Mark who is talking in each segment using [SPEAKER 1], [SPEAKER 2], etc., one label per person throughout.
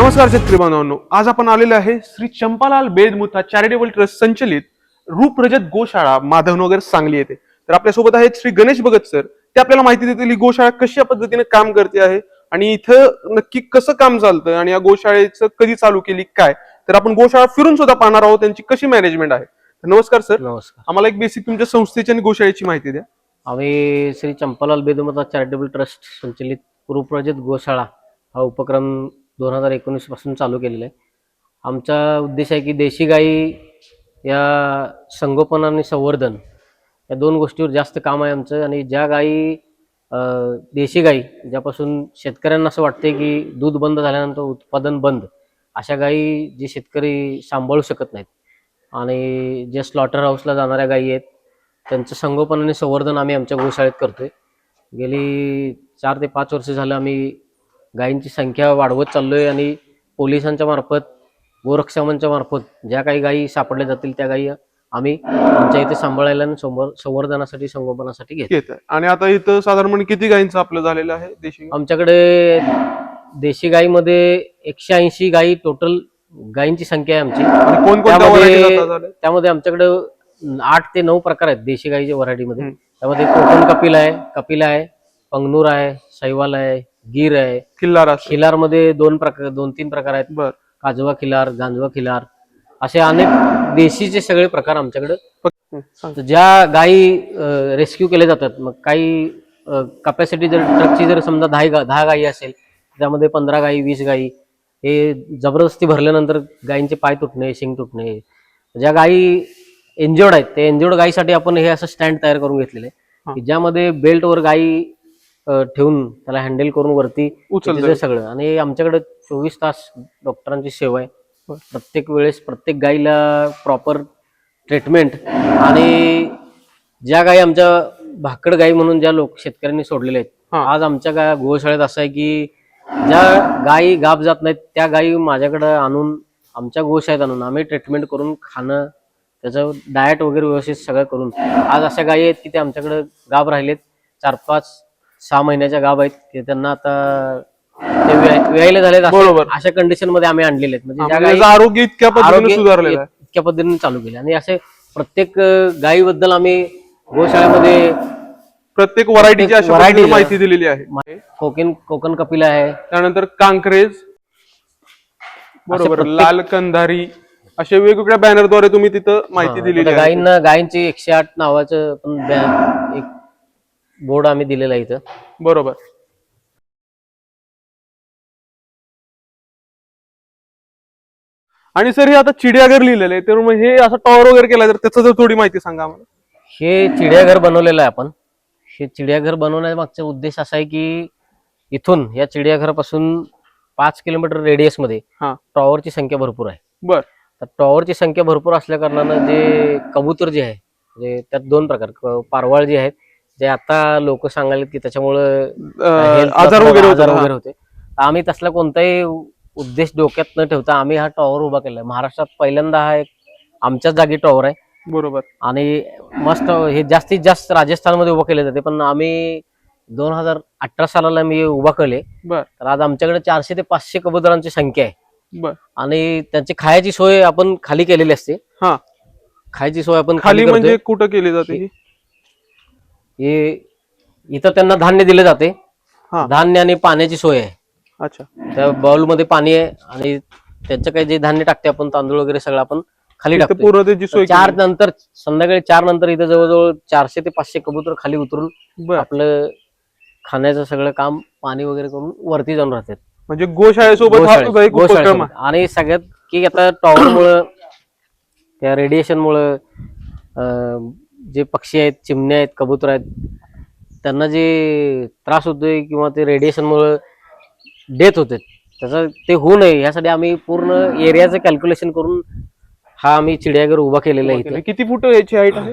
[SPEAKER 1] नमस्कार शेतकरी बांधवांनो आज आपण आलेलो आहे श्री चंपालाल बेदमुथा चॅरिटेबल ट्रस्ट संचलित रूपरजत गोशाळा माधवनगर सांगली येथे. तर आपल्यासोबत आहेत श्री गणेश भगत सर. ते आपल्याला माहिती देतील ही गोशाळा कशा पद्धतीने काम करते आहे आणि इथं नक्की कसं काम चालतं आणि या गोशाळेचं कधी चालू केली काय? तर आपण गोशाळा फिरून सुद्धा पाहणार आहोत त्यांची कशी मॅनेजमेंट आहे. तर नमस्कार सर.
[SPEAKER 2] नमस्कार.
[SPEAKER 1] आम्हाला एक बेसिक तुमच्या संस्थेची आणि गोशाळेची माहिती द्या.
[SPEAKER 2] आम्ही श्री चंपालाल बेदुमता चॅरिटेबल ट्रस्ट संचलित गुरुप्रजित गोशाळा हा उपक्रम दोन हजार एकोणीसपासून चालू केलेलं आहे. आमचा उद्देश आहे की देशी गाई या संगोपन आणि संवर्धन या दोन गोष्टीवर जास्त काम आहे आमचं. आणि ज्या गाई देशी गाई ज्यापासून शेतकऱ्यांना असं वाटते की दूध बंद झाल्यानंतर उत्पादन बंद अशा गाई जे शेतकरी सांभाळू शकत नाहीत. आणि जे स्लॉटर हाऊसला जाणाऱ्या गायी आहेत त्यांचं संगोपन आणि संवर्धन आम्ही आमच्या गोशाळेत करतोय. गेली चार ते पाच वर्ष झालं आम्ही गायींची संख्या वाढवत चाललोय आणि पोलिसांच्या मार्फत गोरक्षकांच्या मार्फत ज्या काही गायी सापडल्या जातील त्या गायी आम्ही आमच्या इथे सांभाळायला आणि संवर्धनासाठी संगोपनासाठी घेतो.
[SPEAKER 1] आणि आता इथं साधारणपणे किती गायींचं आपलं झालेलं आहे देशी
[SPEAKER 2] आमच्याकडे देशी गायीमध्ये एकशे ऐंशी गायी टोटल गायींची संख्या आहे आमची. त्यामध्ये- त्यामध्ये आमच्याकडे आठ ते नऊ प्रकार आहेत देशी गाईच्या व्हरायटीमध्ये
[SPEAKER 1] हम्म.
[SPEAKER 2] त्यामध्ये कोकण कपिल आहे कपिल आहे पंगनूर आहे शैवाल आहे गीर आहे.
[SPEAKER 1] किल्लार असेल
[SPEAKER 2] खिलारमध्ये दोन प्रकार दोन तीन प्रकार आहेत.
[SPEAKER 1] बर.
[SPEAKER 2] काजवा खिलार गांजवा खिलार असे अनेक देशीचे सगळे प्रकार आमच्याकडे.
[SPEAKER 1] हं, सांग.
[SPEAKER 2] तर ज्या गायी रेस्क्यू केल्या जातात मग काही कपॅसिटी जर ट्रकची जर समजा दहा गा- दहा गायी असेल त्यामध्ये पंधरा गायी वीस गायी हे जबरदस्ती भरल्यानंतर गायींचे पाय तुटणे शिंग तुटणे. ज्या गायी एन्जॉर्ड आहेत त्या एन्जॉर्ड गायीसाठी आपण हे असं स्टँड तयार करून घेतलेले
[SPEAKER 1] हा.
[SPEAKER 2] की ज्यामध्ये बेल्टवर गायी ठेवून त्याला हँडल करून वरती
[SPEAKER 1] उचलता
[SPEAKER 2] तिचं सगळं आणि आमच्याकडे चोवीस तास डॉक्टरांची सेवा आहे. प्रत्येक वेळेस प्रत्येक गायीला प्रॉपर ट्रीटमेंट आणि ज्या गायी आमच्या भाकड गायी म्हणून ज्या लोक शेतकऱ्यांनी सोडलेल्या आहेत. आज आमच्या गा गोशाळेत असं आहे की ज्या गायी गाप जात नाहीत त्या गायी माझ्याकडे आणून आमच्या गोशाळेत आणून आम्ही ट्रीटमेंट करून खाणं त्याचं डाएट वगैरे व्यवस्थित सगळं करून आज अशा गायी आहेत की ते आमच्याकडे गाब राहिलेत चार पाच सहा महिन्याच्या गाब आहेत की त्यांना आता ते व्याय- व्यायला अशा-
[SPEAKER 1] बरोबर.
[SPEAKER 2] अशा कंडिशनमध्ये आम्ही आणलेले आहेत. म्हणजे ज्या गायी
[SPEAKER 1] आरोग्य इतक्या पद्धतीने
[SPEAKER 2] आरोग्य
[SPEAKER 1] सुधारलेलं आहे.
[SPEAKER 2] इतक्या पद्धतीने चालू केले. आणि असे प्रत्येक अं, गायीबद्दल आम्ही गोशाळेमध्ये
[SPEAKER 1] प्रत्येक व्हरायटीची पद्धतीने माहिती दिलेली आहे.
[SPEAKER 2] कोकण कोकण कपिला आहे.
[SPEAKER 1] त्यानंतर कांक्रेज बरोबर
[SPEAKER 2] प्रत्येक-
[SPEAKER 1] लाल कंधारी अशा वेगवेगळ्या बॅनरद्वारे तुम्ही तिथं माहिती दिलेली आहे.
[SPEAKER 2] गायींना गायींची एकशे आठ नावाचं पण एक बोर्ड आम्ही दिलेला आहे इथं.
[SPEAKER 1] बरोबर. आणि सर हे आता चिडियाघर लिहिलेलं आहे. तर मग हे असं टॉवर वगैरे केलाय तर त्याचं जर थोडी माहिती सांगा आम्हाला.
[SPEAKER 2] हे चिडियाघर बनवलेलं आहे आपण. हे चिडियाघर बनवण्याचा मागचा उद्देश असा आहे की इथून या चिडियाघरापासून पाच किलोमीटर रेडियसमध्ये
[SPEAKER 1] हा.
[SPEAKER 2] टॉवरची संख्या भरपूर आहे.
[SPEAKER 1] बर.
[SPEAKER 2] तर टॉवरची संख्या भरपूर असल्या कारणानं जे कबूतर जे आहे म्हणजे त्यात दोन प्रकार क- पारवाळ जे आहेत जे आता लोक सांगायला की त्याच्यामुळं
[SPEAKER 1] आजार वगैरे
[SPEAKER 2] होते आम्ही तसला कोणताही उद्देश डोक्यात न ठेवता आम्ही हा टॉवर उभा केलाय. महाराष्ट्रात पहिल्यांदा हा एक आमच्याच जागी टॉवर आहे.
[SPEAKER 1] बरोबर.
[SPEAKER 2] आणि मस्त हे जास्तीत जास्त राजस्थानमध्ये उभं केले जाते. पण आम्ही दोन हजार अठरा सालाला मी उभा केले. तर आज आमच्याकडे चारशे ते पाचशे कबुतरांची संख्या आहे. आणि त्यांची खायची सोय आपण खाली केलेली असते. खायची सोय आपण
[SPEAKER 1] खाली. म्हणजे कुठं केली जाते ही?
[SPEAKER 2] इथं त्यांना धान्य दिले जाते.
[SPEAKER 1] हा.
[SPEAKER 2] धान्य आणि पाण्याची सोय आहे.
[SPEAKER 1] अच्छा.
[SPEAKER 2] त्या बाउलमध्ये पाणी आहे आणि त्यांचं काही जे धान्य टाकते आपण तांदूळ वगैरे सगळं आपण खाली
[SPEAKER 1] इथं
[SPEAKER 2] टाकतो
[SPEAKER 1] पूर्ण त्याची सोय
[SPEAKER 2] चार
[SPEAKER 1] केली.
[SPEAKER 2] नंतर संध्याकाळी चार नंतर इथं जवळजवळ चारशे ते पाचशे कबूतर खाली उतरून
[SPEAKER 1] बर.
[SPEAKER 2] आपलं खाण्याचं सगळं काम पाणी वगैरे करून वरती जाऊन राहतात.
[SPEAKER 1] म्हणजे गोशाळेसोबत हा
[SPEAKER 2] गोशाळेत-
[SPEAKER 1] तुझा एक उपक्रम
[SPEAKER 2] गोशाळेसोबत.
[SPEAKER 1] आहे
[SPEAKER 2] आणि सगळ्यात की आता टॉवर मुळे त्या रेडिएशन मुळे जे पक्षी आहेत चिमण्या आहेत कबूतर आहेत त्यांना जे त्रास होतोय किंवा ते रेडिएशन मुळे डेथ होते त्याचं ते होऊ नये यासाठी आम्ही पूर्ण एरियाचं कॅल्क्युलेशन करून हा आम्ही चिडियाघर उभा केलेला आहे इथे.
[SPEAKER 1] किती फूट याची हाईट आहे?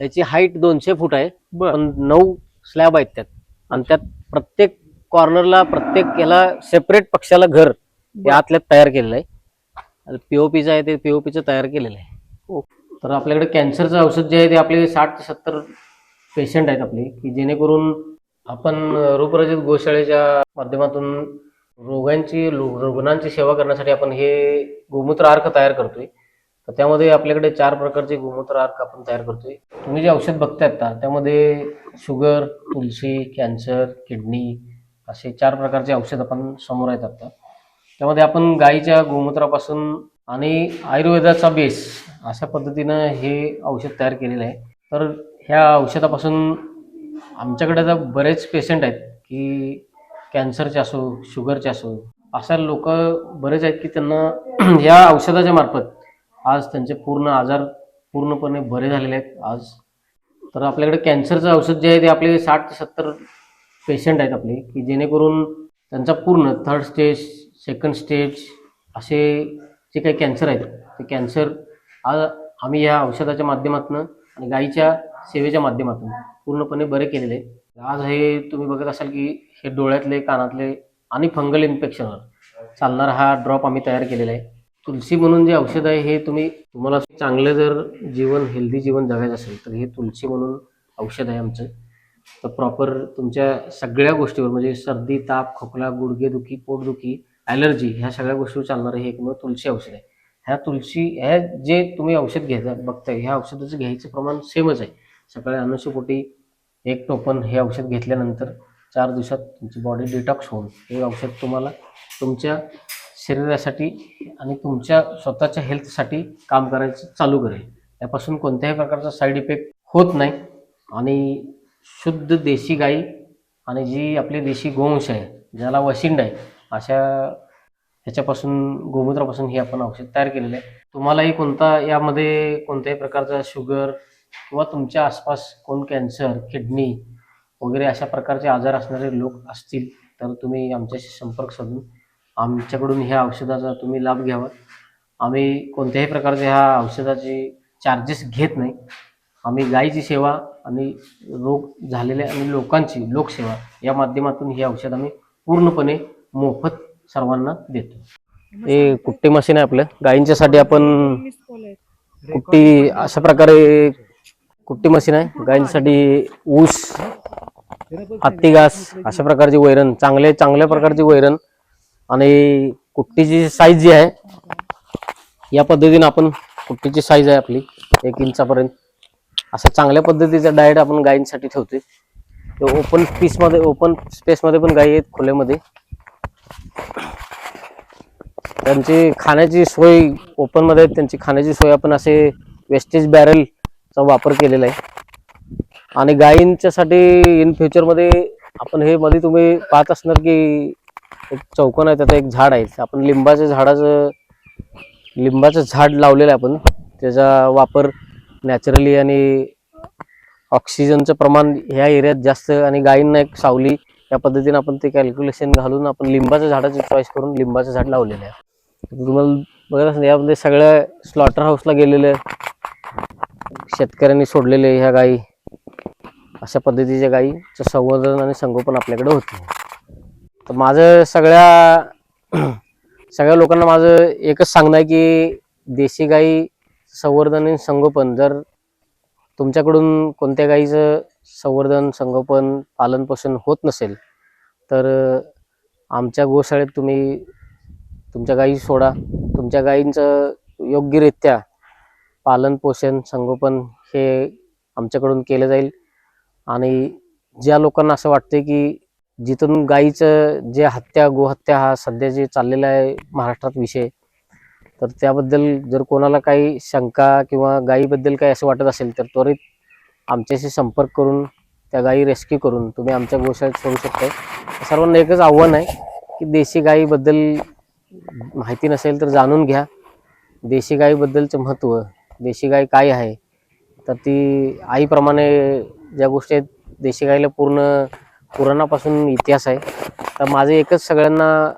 [SPEAKER 2] त्याची हाईट दोनशे फूट आहे पण नऊ स्लॅब आहेत त्यात. आणि त्यात प्रत्येक कॉर्नरला प्रत्येक याला सेपरेट पक्षाला घर आतल्यात तयार केलेलं आहे. पीओपीचं आहे ते पीओपीचं तयार केलेलं आहे. तर आपल्याकडे कॅन्सरचं औषध जे आहे ते आपले साठ ते सत्तर पेशंट आहेत आपले की जेणेकरून आपण रूपरजित गोशाळेच्या माध्यमातून रोगांची रुग्णांची सेवा करण्यासाठी आपण हे गोमूत्र अर्क तयार करतोय. तर त्यामध्ये आपल्याकडे चार प्रकारचे गोमूत्र अर्क आपण तयार करतोय. तुम्ही जे औषध बघताय आता त्यामध्ये शुगर तुलसी कॅन्सर किडनी असे चार प्रकारचे औषध आपण समोर आहेत आता. त्यामध्ये आपण गाईच्या गोमूत्रापासून आणि आयुर्वेदाचा बेस अशा पद्धतीनं हे औषध तयार केलेलं आहे. तर ह्या औषधापासून आमच्याकडे आता बरेच पेशंट आहेत की कॅन्सरचे असो शुगरचे असो अशा लोक बरेच आहेत की त्यांना या औषधाच्या मार्फत आज त्यांचे पूर्ण आजार पूर्णपणे बरे झालेले आहेत आज. तर आपल्याकडे कॅन्सरचं औषध जे आहे ते आपले साठ ते सत्तर पेशंट आहेत आपले की जेणेकरून त्यांचा पूर्ण थर्ड स्टेज सेकंड स्टेज असे जे काही कॅन्सर आहेत ते कॅन्सर आज आम्ही या औषधाच्या माध्यमातून आणि गाईच्या सेवेच्या माध्यमातून पूर्णपणे बरे केलेले आहे आज हे तुम्ही बघत असाल की हे डोळ्यातले कानातले आणि फंगल इन्फेक्शनवर चालणारा हा ड्रॉप आम्ही तयार केलेला आहे. तुलसी म्हणून जे औषध आहे हे तुम्ही तुम्हाला चांगलं जर जीवन हेल्दी जीवन जगायचं असेल तर हे तुलसी म्हणून औषध आहे आमचं. तर प्रॉपर तुमच्या सगळ्या गोष्टीवर म्हणजे सर्दी ताप खोकला गुडघेदुखी पोटदुखी ॲलर्जी ह्या सगळ्या गोष्टीवर चालणारं हे एकमेव तुलसी औषध आहे. ह्या तुलसी ह्या जे तुम्ही औषध घेता बघताय ह्या औषधाचं घ्यायचं प्रमाण सेमच आहे. सकाळी अनुषपोटी एक टोपण हे औषध घेतल्यानंतर चार दिवसात तुमची बॉडी डिटॉक्स होऊन हे औषध तुम्हाला तुमच्या शरीरासाठी आणि तुमच्या स्वतःच्या हेल्थसाठी काम करायचं चालू करेल. त्यापासून कोणत्याही प्रकारचा साईड इफेक्ट होत नाही. आणि शुद्ध देशी गाई आणि जी आपली देशी गोवंश आहे ज्याला वशिंड आहे अशा ह्याच्यापासून गोमूत्रापासून हे आपण औषध तयार केलेलं आहे. तुम्हालाही कोणता यामध्ये कोणत्याही प्रकारचा शुगर किंवा तुमच्या आसपास कोण कॅन्सर किडनी वगैरे अशा प्रकारचे आजार असणारे लोक असतील तर तुम्ही आमच्याशी संपर्क साधून आमच्याकडून ह्या औषधाचा तुम्ही लाभ घ्यावा. आम्ही कोणत्याही प्रकारचे ह्या औषधाचे चार्जेस घेत नाही. आम्ही गायीची सेवा आणि रोग झालेल्या आणि लोकांची लोकसेवा या माध्यमातून हे औषध आम्ही पूर्णपणे मोफत सर्वांना देतो. हे कुट्टे मशीन आहे आपलं. गायींच्यासाठी आपण कुट्टी अशा प्रकारे कुट्टी मशीन आहे. गायींसाठी ऊस हत्ती घास अशा प्रकारची वैरण चांगले चांगल्या प्रकारची वैरण आणि कुट्टीची साईज जी आहे या पद्धतीने आपण कुट्टीची साईज आहे आपली एक इंचापर्यंत. अशा चांगल्या पद्धतीचा डाएट आपण गायींसाठी ठेवतोय. ओपन पीसमध्ये ओपन स्पेसमध्ये पण गायी आहेत खुल्यामध्ये. त्यांची खाण्याची सोय ओपनमध्ये आहेत. त्यांची खाण्याची सोय आपण असे वेस्टेज बॅरलचा वापर केलेला आहे. आणि गायींच्यासाठी इन फ्युचरमध्ये आपण हे मध्ये तुम्ही पाहत असणार की एक चौकोन आहे त्याचं एक झाड आहे. आपण लिंबाच्या झाडाचं लिंबाचं झाड लावलेलं आहे आपण. त्याचा वापर नॅचरली आणि ऑक्सिजनचं प्रमाण ह्या एरियात जास्त आणि गायींना एक सावली या पद्धतीने आपण ते कॅल्क्युलेशन घालून आपण लिंबाच्या झाडाची चॉईस करून लिंबाचं झाड लावलेलं आहे. तुम्हाला बघत असेल यामध्ये सगळ्या स्लॉटर हाऊसला गेलेलं शेतकऱ्यांनी सोडलेले ह्या गायी. अशा पद्धतीच्या गायीचं संवर्धन आणि संगोपन आपल्याकडे होते. तर माझं सगळ्या सगळ्या लोकांना माझं एकच सांगणं आहे की देशी गाई संवर्धन आणि संगोपन जर तुमच्याकडून कोणत्या गाईचं संवर्धन संगोपन पालनपोषण होत नसेल तर आमच्या गोशाळेत तुम्ही तुमच्या गायी सोडा. तुमच्या गायींचं योग्यरित्या पालनपोषण संगोपन हे आमच्याकडून केलं जाईल. आणि ज्या लोकांना असं वाटते की जिथून गायीचं जे हत्या गोहत्या हा सध्या जे चाललेला आहे महाराष्ट्रात विषय तर त्याबद्दल जर कोणाला काही शंका किंवा गायीबद्दल काही असं वाटत असेल तर त्वरित आमच्याशी संपर्क करून त्या गायी रेस्क्यू करून तुम्ही आमच्या गोशाळेत सोडू शकता सर्वांना एकच आव्हान आहे की देशी गायीबद्दल माहिती नसेल तर जाणून घ्या. देशी गायीबद्दलचं महत्त्व देशी गाय काय आहे तर ती आईप्रमाणे ज्या गोष्टी आहेत देशी गाईला पूर्ण पुराणापासून इतिहास आहे. तर माझं एकच सगळ्यांना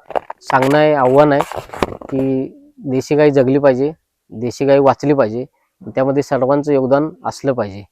[SPEAKER 2] सांगणं आहे आव्हान आहे की देशी गाय जगली पाहिजे देशी गाय वाचली पाहिजे. त्यामध्ये सर्वांचं योगदान असलं पाहिजे.